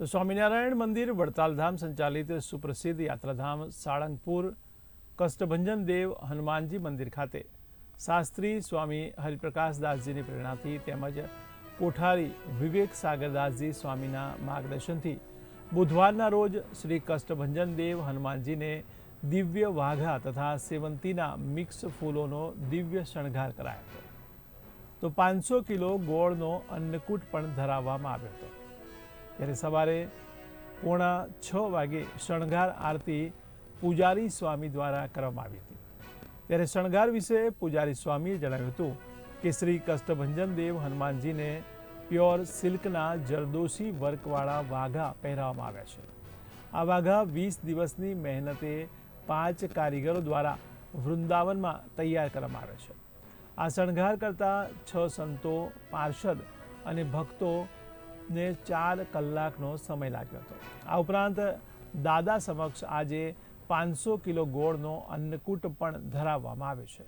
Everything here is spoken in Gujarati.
તો સ્વામિનારાયણ મંદિર, વડતાલધામ સંચાલિત સુપ્રસિદ્ધ યાત્રાધામ સાળંગપુર, કષ્ટભંજન દેવ હનુમાનજી મંદિર ખાતે. શાસ્ત્રી સ્વામી હરિપ્રકાશદાસજીની પ્રેરણાથી તેમજ કોઠારી વિવેક સાગરદાસજી સ્વામીના માર્ગદર્શનથી બુધવારના રોજ શ્રી કષ્ટભંજન દેવ હનુમાનજીને દિવ્ય વાઘા તથા સેવંતીના મિક્સ ફૂલોનો દિવ્ય શણગાર કરાયો હતો. તો પાંચસો કિલો ગોળનો અન્નકૂટ પણ ધરાવવામાં આવ્યો હતો. ત્યારે સવારે પોણા છ વાગે શણગાર આરતી પૂજારી સ્વામી દ્વારા કરવામાં આવી હતી. ત્યારે શણગાર વિશે પૂજારી સ્વામીએ જણાવ્યું હતું કે શ્રી કષ્ટભંજન દેવ હનુમાનજીને પ્યોર સિલ્કના જરદોશી વર્કવાળા વાઘા પહેરાવવામાં આવ્યા છે. આ વાઘા વીસ દિવસની મહેનતે પાંચ કારીગરો દ્વારા વૃંદાવનમાં તૈયાર કરવામાં આવે છે. આ શણગાર કરતા છ સંતો, પાર્ષદ અને ભક્તોને ચાર કલાકનો સમય લાગ્યો હતો. આ ઉપરાંત દાદા સમક્ષ આજે પાંચસો કિલો ગોળનો અન્નકૂટ પણ ધરાવવામાં આવે છે.